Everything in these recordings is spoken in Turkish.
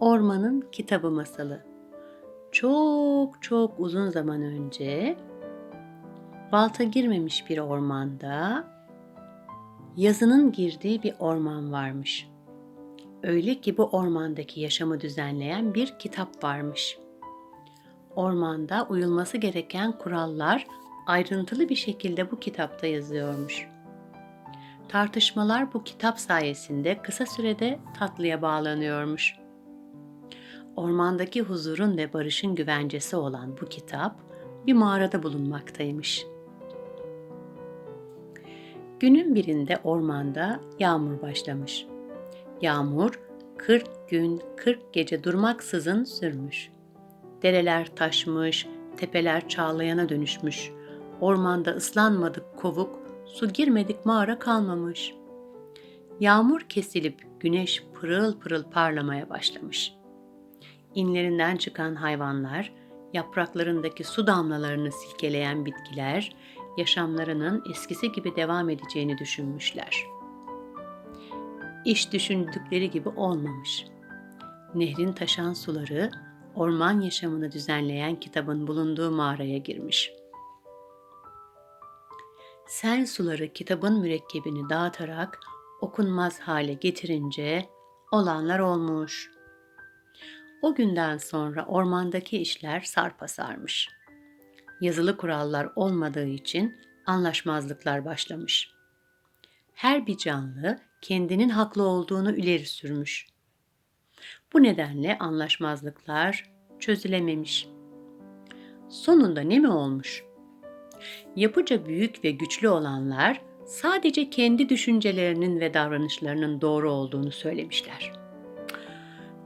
Ormanın Kitabı Masalı Çok çok uzun zaman önce balta girmemiş bir ormanda yazının girdiği bir orman varmış. Öyle ki bu ormandaki yaşamı düzenleyen bir kitap varmış. Ormanda uyulması gereken kurallar ayrıntılı bir şekilde bu kitapta yazıyormuş. Tartışmalar bu kitap sayesinde kısa sürede tatlıya bağlanıyormuş. Ormandaki huzurun ve barışın güvencesi olan bu kitap bir mağarada bulunmaktaymış. Günün birinde ormanda yağmur başlamış. Yağmur 40 gün 40 gece durmaksızın sürmüş. Dereler taşmış, tepeler çağlayana dönüşmüş. Ormanda ıslanmadık kovuk, su girmedik mağara kalmamış. Yağmur kesilip güneş pırıl pırıl parlamaya başlamış. İnlerinden çıkan hayvanlar, yapraklarındaki su damlalarını silkeleyen bitkiler, yaşamlarının eskisi gibi devam edeceğini düşünmüşler. İş düşündükleri gibi olmamış. Nehrin taşan suları, orman yaşamını düzenleyen kitabın bulunduğu mağaraya girmiş. Sel suları kitabın mürekkebini dağıtarak okunmaz hale getirince olanlar olmuş. O günden sonra ormandaki işler sarpa sarmış. Yazılı kurallar olmadığı için anlaşmazlıklar başlamış. Her bir canlı kendinin haklı olduğunu ileri sürmüş. Bu nedenle anlaşmazlıklar çözülememiş. Sonunda ne mi olmuş? Yapıca büyük ve güçlü olanlar sadece kendi düşüncelerinin ve davranışlarının doğru olduğunu söylemişler.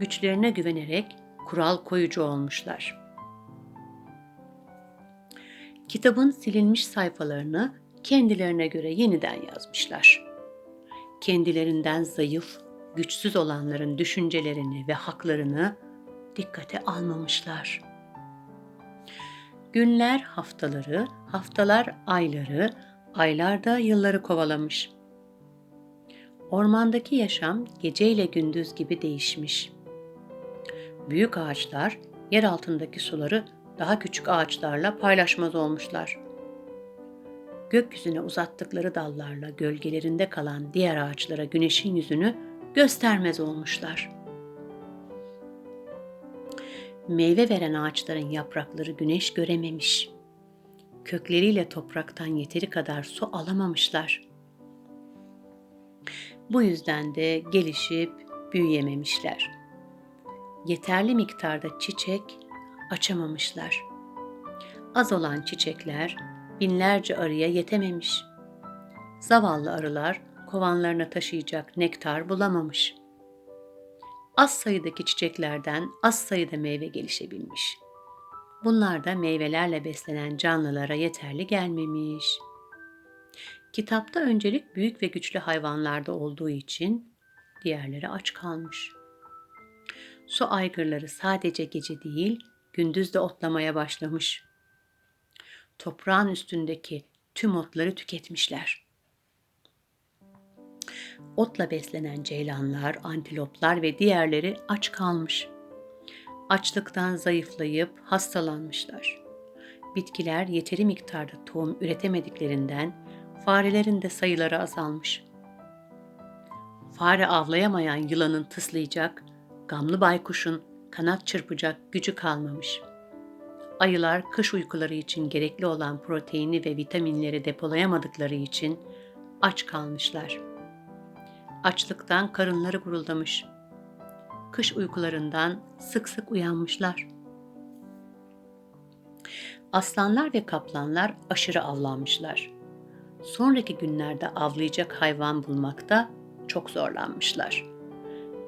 Güçlerine güvenerek kural koyucu olmuşlar. Kitabın silinmiş sayfalarını kendilerine göre yeniden yazmışlar. Kendilerinden zayıf, güçsüz olanların düşüncelerini ve haklarını dikkate almamışlar. Günler haftaları, haftalar ayları, aylar da yılları kovalamış. Ormandaki yaşam geceyle gündüz gibi değişmiş. Büyük ağaçlar yer altındaki suları daha küçük ağaçlarla paylaşmaz olmuşlar. Gökyüzüne uzattıkları dallarla gölgelerinde kalan diğer ağaçlara güneşin yüzünü göstermez olmuşlar. Meyve veren ağaçların yaprakları güneş görememiş. Kökleriyle topraktan yeteri kadar su alamamışlar. Bu yüzden de gelişip büyüyememişler. Yeterli miktarda çiçek açamamışlar. Az olan çiçekler binlerce arıya yetememiş. Zavallı arılar kovanlarına taşıyacak nektar bulamamış. Az sayıdaki çiçeklerden az sayıda meyve gelişebilmiş. Bunlar da meyvelerle beslenen canlılara yeterli gelmemiş. Kitapta öncelik büyük ve güçlü hayvanlarda olduğu için diğerleri aç kalmış. Su aygırları sadece gece değil, gündüz de otlamaya başlamış. Toprağın üstündeki tüm otları tüketmişler. Otla beslenen ceylanlar, antiloplar ve diğerleri aç kalmış. Açlıktan zayıflayıp hastalanmışlar. Bitkiler yeteri miktarda tohum üretemediklerinden farelerin de sayıları azalmış. Fare avlayamayan yılanın tıslayacak, gamlı baykuşun kanat çırpacak gücü kalmamış. Ayılar kış uykuları için gerekli olan proteini ve vitaminleri depolayamadıkları için aç kalmışlar. Açlıktan karınları guruldamış. Kış uykularından sık sık uyanmışlar. Aslanlar ve kaplanlar aşırı avlanmışlar. Sonraki günlerde avlayacak hayvan bulmakta çok zorlanmışlar.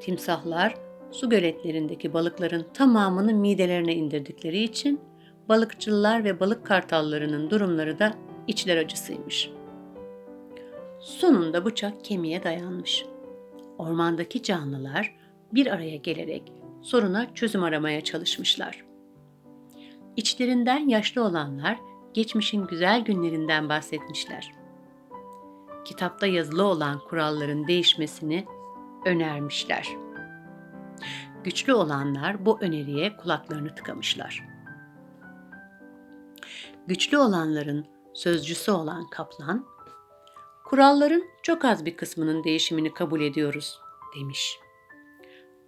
Timsahlar su göletlerindeki balıkların tamamını midelerine indirdikleri için balıkçılar ve balık kartallarının durumları da içler acısıymış. Sonunda bıçak kemiğe dayanmış. Ormandaki canlılar bir araya gelerek soruna çözüm aramaya çalışmışlar. İçlerinden yaşlı olanlar geçmişin güzel günlerinden bahsetmişler. Kitapta yazılı olan kuralların değişmesini önermişler. Güçlü olanlar bu öneriye kulaklarını tıkamışlar. Güçlü olanların sözcüsü olan kaplan, kuralların çok az bir kısmının değişimini kabul ediyoruz demiş.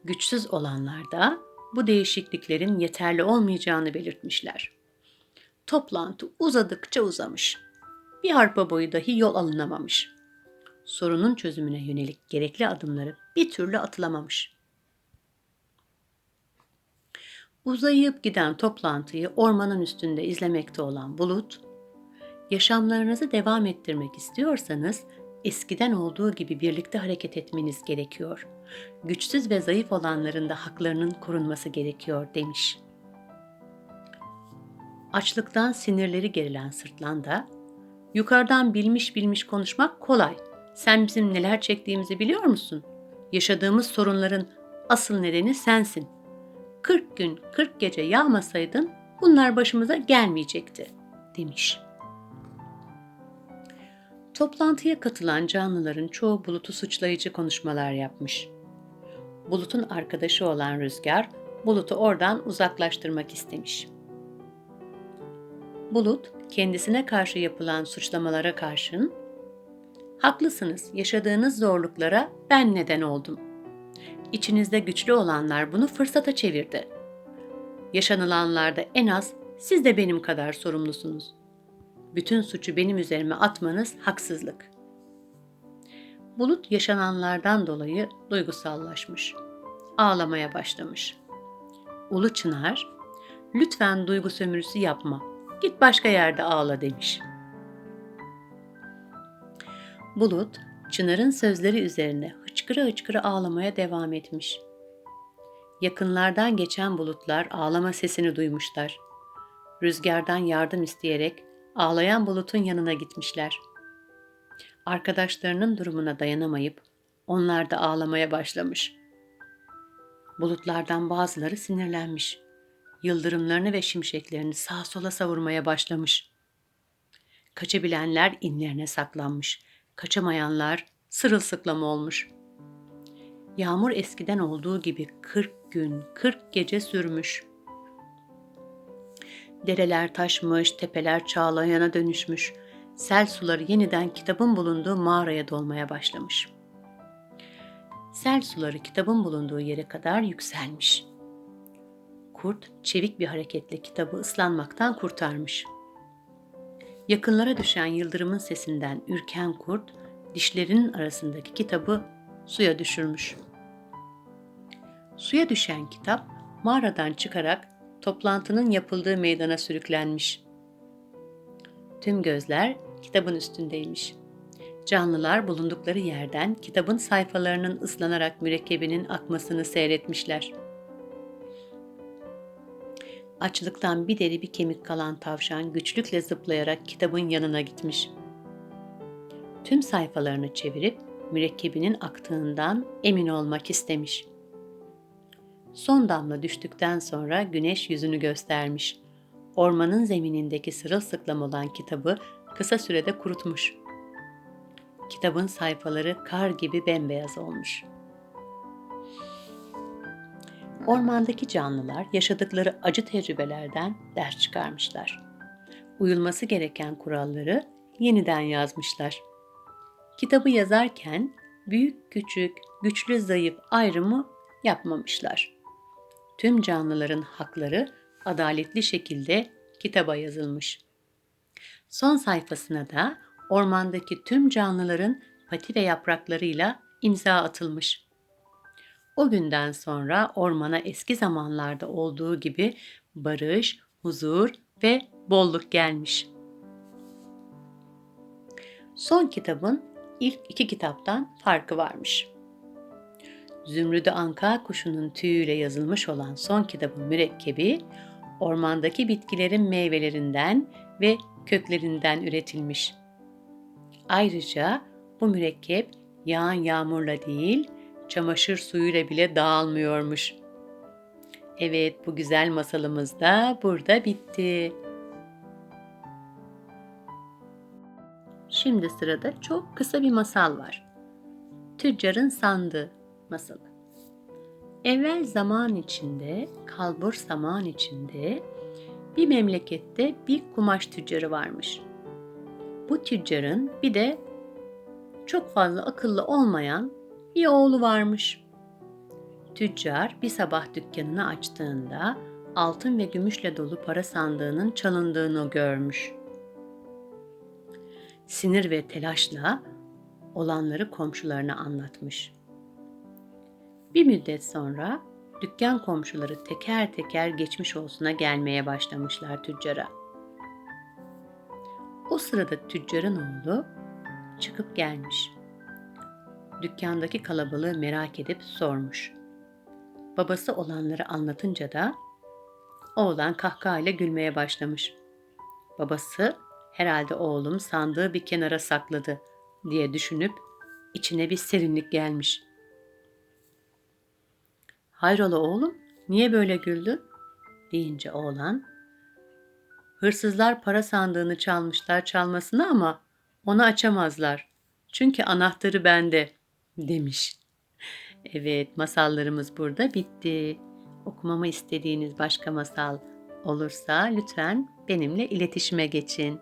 Güçsüz olanlar da bu değişikliklerin yeterli olmayacağını belirtmişler. Toplantı uzadıkça uzamış. Bir harpa boyu dahi yol alınamamış. Sorunun çözümüne yönelik gerekli adımları bir türlü atılamamış. Uzayıp giden toplantıyı ormanın üstünde izlemekte olan Bulut, yaşamlarınızı devam ettirmek istiyorsanız eskiden olduğu gibi birlikte hareket etmeniz gerekiyor. Güçsüz ve zayıf olanların da haklarının korunması gerekiyor demiş. Açlıktan sinirleri gerilen sırtlan da, yukarıdan bilmiş bilmiş konuşmak kolay. Sen bizim neler çektiğimizi biliyor musun? Yaşadığımız sorunların asıl nedeni sensin. 40 gün 40 gece yağmasaydın bunlar başımıza gelmeyecekti demiş.'' Toplantıya katılan canlıların çoğu Bulut'u suçlayıcı konuşmalar yapmış. Bulut'un arkadaşı olan Rüzgar, Bulut'u oradan uzaklaştırmak istemiş. Bulut, kendisine karşı yapılan suçlamalara karşın, Haklısınız, yaşadığınız zorluklara ben neden oldum. İçinizde güçlü olanlar bunu fırsata çevirdi. Yaşanılanlarda en az siz de benim kadar sorumlusunuz bütün suçu benim üzerime atmanız haksızlık. Bulut yaşananlardan dolayı duygusallaşmış. Ağlamaya başlamış. Ulu Çınar, lütfen duygu sömürüsü yapma. Git başka yerde ağla demiş. Bulut, Çınar'ın sözleri üzerine hıçkıra hıçkıra ağlamaya devam etmiş. Yakınlardan geçen bulutlar ağlama sesini duymuşlar. Rüzgardan yardım isteyerek ağlayan bulutun yanına gitmişler. Arkadaşlarının durumuna dayanamayıp onlar da ağlamaya başlamış. Bulutlardan bazıları sinirlenmiş. Yıldırımlarını ve şimşeklerini sağa sola savurmaya başlamış. Kaçabilenler inlerine saklanmış. Kaçamayanlar sırılsıklam olmuş. Yağmur eskiden olduğu gibi 40 gün, 40 gece sürmüş. Dereler taşmış, tepeler çağlayana dönüşmüş. Sel suları yeniden kitabın bulunduğu mağaraya dolmaya başlamış. Sel suları kitabın bulunduğu yere kadar yükselmiş. Kurt çevik bir hareketle kitabı ıslanmaktan kurtarmış. Yakınlara düşen yıldırımın sesinden ürken kurt dişlerinin arasındaki kitabı suya düşürmüş. Suya düşen kitap mağaradan çıkarak toplantının yapıldığı meydana sürüklenmiş. Tüm gözler kitabın üstündeymiş. Canlılar bulundukları yerden kitabın sayfalarının ıslanarak mürekkebinin akmasını seyretmişler. Açlıktan bir deri bir kemik kalan tavşan güçlükle zıplayarak kitabın yanına gitmiş. Tüm sayfalarını çevirip mürekkebinin aktığından emin olmak istemiş.'' Son damla düştükten sonra güneş yüzünü göstermiş. Ormanın zeminindeki sırılsıklam olan kitabı kısa sürede kurutmuş. Kitabın sayfaları kar gibi bembeyaz olmuş. Ormandaki canlılar yaşadıkları acı tecrübelerden ders çıkarmışlar. Uyulması gereken kuralları yeniden yazmışlar. Kitabı yazarken büyük küçük, güçlü zayıf ayrımı yapmamışlar tüm canlıların hakları adaletli şekilde kitaba yazılmış. Son sayfasına da ormandaki tüm canlıların pati ve yapraklarıyla imza atılmış. O günden sonra ormana eski zamanlarda olduğu gibi barış, huzur ve bolluk gelmiş. Son kitabın ilk iki kitaptan farkı varmış. Zümrüdü anka kuşunun tüyüyle yazılmış olan son kitabın mürekkebi, ormandaki bitkilerin meyvelerinden ve köklerinden üretilmiş. Ayrıca bu mürekkep yağan yağmurla değil, çamaşır suyuyla bile dağılmıyormuş. Evet, bu güzel masalımız da burada bitti. Şimdi sırada çok kısa bir masal var. Tüccarın sandığı masalı. Evvel zaman içinde, kalbur zaman içinde bir memlekette bir kumaş tüccarı varmış. Bu tüccarın bir de çok fazla akıllı olmayan bir oğlu varmış. Tüccar bir sabah dükkanını açtığında altın ve gümüşle dolu para sandığının çalındığını görmüş. Sinir ve telaşla olanları komşularına anlatmış. Bir müddet sonra dükkan komşuları teker teker geçmiş olsuna gelmeye başlamışlar tüccara. O sırada tüccarın oğlu çıkıp gelmiş. Dükkandaki kalabalığı merak edip sormuş. Babası olanları anlatınca da oğlan kahkahayla gülmeye başlamış. Babası herhalde oğlum sandığı bir kenara sakladı diye düşünüp içine bir serinlik gelmiş. Hayrola oğlum, niye böyle güldün? deyince oğlan, hırsızlar para sandığını çalmışlar çalmasına ama onu açamazlar. Çünkü anahtarı bende demiş. Evet, masallarımız burada bitti. Okumamı istediğiniz başka masal olursa lütfen benimle iletişime geçin.